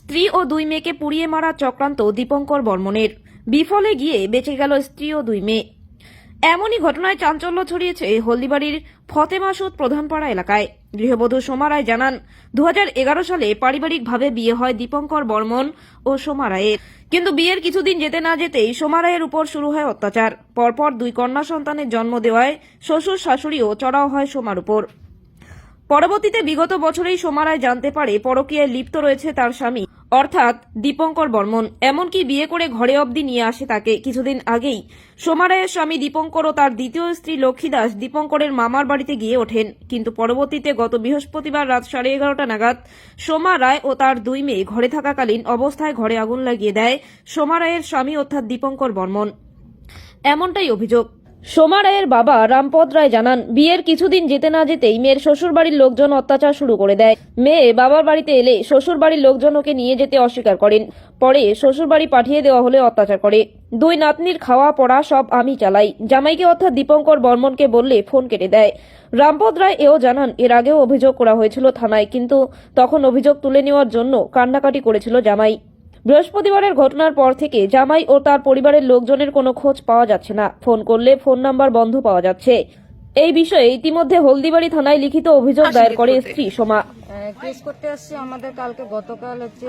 স্ত্রী ও দুই মেয়েকে পুড়িয়ে মারা চক্রান্ত দীপঙ্কর বর্মনের বিফলে গিয়ে বেঁচে গেল স্ত্রী ও দুই মেয়ে। এমনই ঘটনায় চাঞ্চল্য ছড়িয়েছে হলদিবাড়ির ফতেমাসুদ প্রধানপাড়া এলাকায়। গৃহবধূ সোমা রায় জানান দু হাজার এগারো সালে পারিবারিকভাবে বিয়ে হয় দীপঙ্কর বর্মন ও সোমা রায়ের। কিন্তু বিয়ের কিছুদিন যেতে না যেতেই সোমা রায়ের উপর শুরু হয় অত্যাচার। পরপর দুই কন্যা সন্তানের জন্ম দেওয়ায় শ্বশুর শাশুড়িও চড়াও হয় সোমার উপর। পরবর্তীতে বিগত বছরেই সোমারায় জানতে পারে পরকীয়ায় লিপ্ত রয়েছে তার স্বামী, অর্থাৎ দীপঙ্কর বর্মন। এমনকি বিয়ে করে ঘরে অবধি নিয়ে আসে তাকে। কিছুদিন আগেই সোমারায়ের স্বামী দীপঙ্কর ও তার দ্বিতীয় স্ত্রী লক্ষ্মী দাস দীপঙ্করের মামার বাড়িতে গিয়ে ওঠেন। কিন্তু পরবর্তীতে গত বৃহস্পতিবার রাত সাড়ে এগারোটা নাগাদ সোমা রায় ও তার দুই মেয়ে ঘরে থাকাকালীন অবস্থায় ঘরে আগুন লাগিয়ে দেয় সোমা রায়ের স্বামী, অর্থাৎ দীপঙ্কর বর্মন। এমনটাই অভিযোগ। সোমা রায়ের বাবা রামপদ রায় জানান, বিয়ের কিছুদিন যেতে না যেতেই মেয়ের শ্বশুর বাড়ির লোকজন অত্যাচার শুরু করে দেয়। মেয়ে বাবার বাড়িতে এলে শ্বশুর বাড়ির লোকজন ওকে নিয়ে যেতে অস্বীকার করেন। পরে শ্বশুর বাড়ি পাঠিয়ে দেওয়া হলে অত্যাচার করে। দুই নাতনির খাওয়া পড়া সব আমি চালাই। জামাইকে অর্থাৎ দীপঙ্কর বর্মনকে বললে ফোন কেটে দেয়। রামপদ রায় এও জানান, এর আগেও অভিযোগ করা হয়েছিল থানায়, কিন্তু তখন অভিযোগ তুলে নেওয়ার জন্য কান্নাকাটি করেছিল জামাই। বৃহস্পতিবারের ঘটনার পর থেকে জামাই ও তার পরিবারের লোকজনের কোনো খোঁজ পাওয়া যাচ্ছে না। ফোন করলে ফোন নাম্বার বন্ধ পাওয়া যাচ্ছে। এই বিষয়ে ইতিমধ্যে হলদিবাড়ি থানায় লিখিত অভিযোগ দায়ের করে স্ত্রী সোমা। কেস করতে আসছি আমাদের কালকে গতকাল হচ্ছে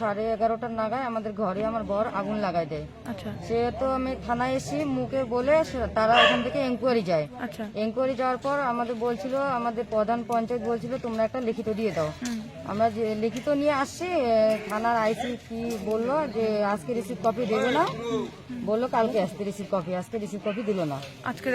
সাড়ে এগারোটার নাগায় আমাদের ঘরে আমার বর আগুন লাগাই দেয়। আচ্ছা। সেহেতু আমি থানায় এসে মুখে বলে তারা ওখান থেকে এনকোয়ারি যায়। আচ্ছা। এনকোয়ারি যাওয়ার পর আমাদের বলছিল আমাদের প্রধান পঞ্চায়েত বলছিল তোমরা একটা লিখিত দিয়ে দাও। আমরা যে লিখিত নিয়ে আসছি থানার আইসি কি বলল যে আজকে রিসিভ কপি দেবে না। বলল কালকে আসতে রিসিভ কপি আজকে রিসিভ কপি দিল না। আজকে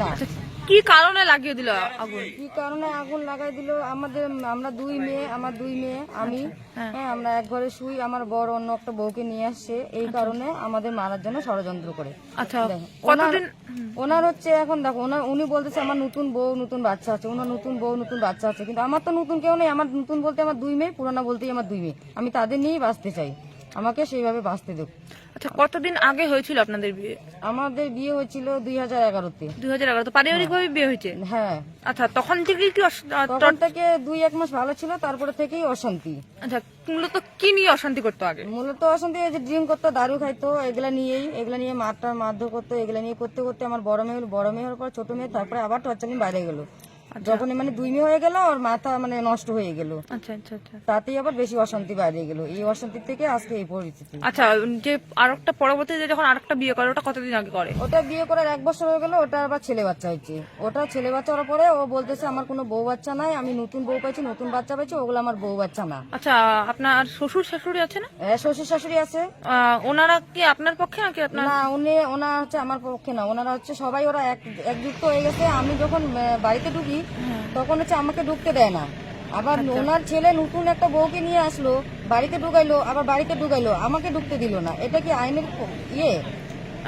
না। আচ্ছা, কি কারণে লাগিয়ে দিল আগুন? কি কারণে আগুন লাগাই দিল? আমাদের আমরা দুই মেয়ে আমার দুই মেয়ে আমি। হ্যাঁ। আমরা এক ঘরে শুই আমার বড় অন্য একটা বউকে নিয়ে আসছে এই কারণে আমাদের মারার জন্য ষড়যন্ত্র করে। আচ্ছা কতদিন ওনার হচ্ছে এখন দেখো ওনার উনি বলতেছে আমার নতুন বউ নতুন বাচ্চা আছে। ওনার নতুন বউ নতুন বাচ্চা আছে। কিন্তু আমার তো নতুন কেউ নেই। আমার নতুন বলতে আমার দুই মেয়ে পুরানা বলতেই আমার দুই মেয়ে। আমি তাদের নিয়েই বাঁচতে চাই। আমাকে সেইভাবে বাঁচতে দেব। আচ্ছা কতদিন আগে হয়েছিল আপনাদের বিয়ে? আমাদের বিয়ে হয়েছিল দুই হাজার এগারোতে। দুই হাজার এগারো তো পারিবারিক ভাবে বিয়ে হয়েছে? হ্যাঁ। আচ্ছা তখন থেকে কি তখন থেকে দুই এক মাস ভালো ছিল তারপরে থেকেই অশান্তি। আচ্ছা মূলত কি নিয়ে অশান্তি করতো আগে? মূলত অশান্তি এই যে ড্রিঙ্ক করতো দারু খাইতো এগুলা নিয়েই এগুলা নিয়ে মারটার মারধর করতো এগুলা নিয়ে করতে করতে আমার বড় মেয়ে হলো, বড় মেয়ে হওয়ার পর ছোট মেয়ে তারপরে আবার টর্চারিং বাইরে গেল। যখন মানে দুই মেয়ে হয়ে গেল ওর মাথা মানে নষ্ট হয়ে গেল। আচ্ছা আচ্ছা আচ্ছা। তাতেই আবার বেশি অশান্তি বাইরে গেল। এই অশান্তি থেকে আজকে এই পরিস্থিতি। আচ্ছা যে আর আরেকটা পরবর্তীতে যখন আরেকটা বিয়ে করে ওটা কতদিন আগে করে? ওটা বিয়ে করার এক বছর হয়ে গেল ওটা আবার ছেলে বাচ্চা হয়েছে। ওটা ছেলে বাচ্চা হওয়ার পরে ও বলতেছে আমার কোনো বউ বাচ্চা নাই আমি নতুন বউ পাইছি নতুন বাচ্চা পাইছি ওগুলো আমার বউ বাচ্চা না। আচ্ছা আপনার শ্বশুর শাশুড়ি আছে না? এ, শ্বশুর শাশুড়ি আছে। আহ, ওনারা কি আপনার পক্ষে নাকি আপনার? না উনি ওনার হচ্ছে আমার পক্ষে না। ওনারা হচ্ছে সবাই ওরা এক একযুক্ত হয়ে গেছে। আমি যখন আহ, বাড়িতে ঢুকি তখন হচ্ছে আমাকে ঢুকতে দেয় না। আবার ওনার ছেলে নতুন একটা বউকে নিয়ে আসলো বাড়িতে ঢুকাইলো আবার বাড়িতে ঢুকাইলো আমাকে ঢুকতে দিল না। এটা কি আইনের ইয়ে?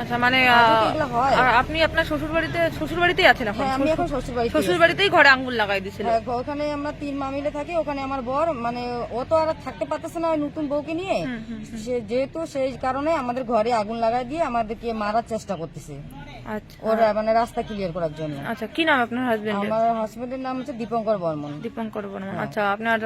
আচ্ছা মানে আজও আহ, কি এগুলো হয়? আর আপনি আপনার শ্বশুর বাড়িতে শ্বশুর বাড়িতেই আছেন এখন? হ্যাঁ আমি এখন শ্বশুর বাড়িতে শ্বশুর বাড়িতেই ঘরে আঙ্গুল লাগাই দিছিল। হ্যাঁ, ওখানে আমরা তিন মামিলে থাকি ওখানে আমার বর মানে ও তো আর থাকতে পারতেছে না ওই নতুন বউকে নিয়ে। সে যেহেতু সেই কারণে আমাদের ঘরে আগুন লাগাই দিয়ে আমাদেরকে মারার চেষ্টা করতেছে। আচ্ছা ওরা মানে রাস্তা ক্লিয়ার করার জন্য। আচ্ছা কি নাম আপনার হাজবেন্ড আমার হাজবেন্ডের নাম হচ্ছে দীপঙ্কর বর্মন। দীপঙ্কর বর্মন। আচ্ছা আপনার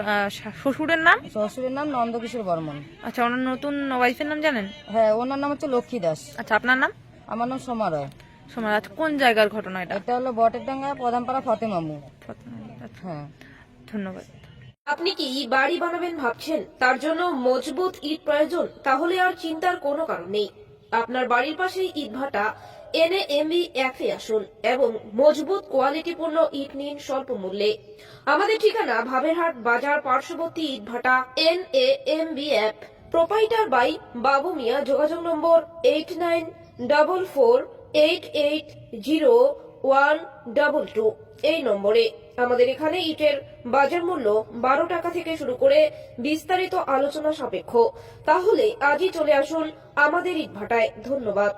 শ্বশুরের নাম? শ্বশুরের নাম নন্দকিশোর বর্মন। আচ্ছা ওনার নতুন ওয়াইফের নাম জানেন? হ্যাঁ ওনার নাম হচ্ছে লক্ষ্মী দাস। আচ্ছা আপনার নাম? আমার নাম সোমা রায়। সমাজ আচ্ছা কোন জায়গার ঘটনা এটা? এটা হলো বটেরডাঙ্গা প্রধানপাড়া ফতেমামু আচ্ছা, হ্যাঁ। ধন্যবাদ। আপনি কি বাড়ি বানাবেন ভাবছেন? তার জন্য মজবুত ইট প্রয়োজন? তাহলে আর চিন্তার কোনো কারণ নেই। আপনার বাড়ির পাশেই ইট ভাটা এনএ এমবি অ্যাপে আসুন এবং মজবুত কোয়ালিটিপূর্ণ ইট নিন স্বল্প মূল্যে। আমাদের ঠিকানা ভাবেরহাট বাজার পার্শ্ববর্তী ইট ভাটা এন এ এম বি অ্যাপ প্রোপাইটার বাই বাবু মিয়া, যোগাযোগ নম্বর eight nine double four eight eight zero one double two এই নম্বরে আমাদের এখানে ইটের বাজার মূল্য বারো টাকা থেকে শুরু করে বিস্তারিত আলোচনা সাপেক্ষ। তাহলে আজই চলে আসুন আমাদের ইট ভাটায় ধন্যবাদ।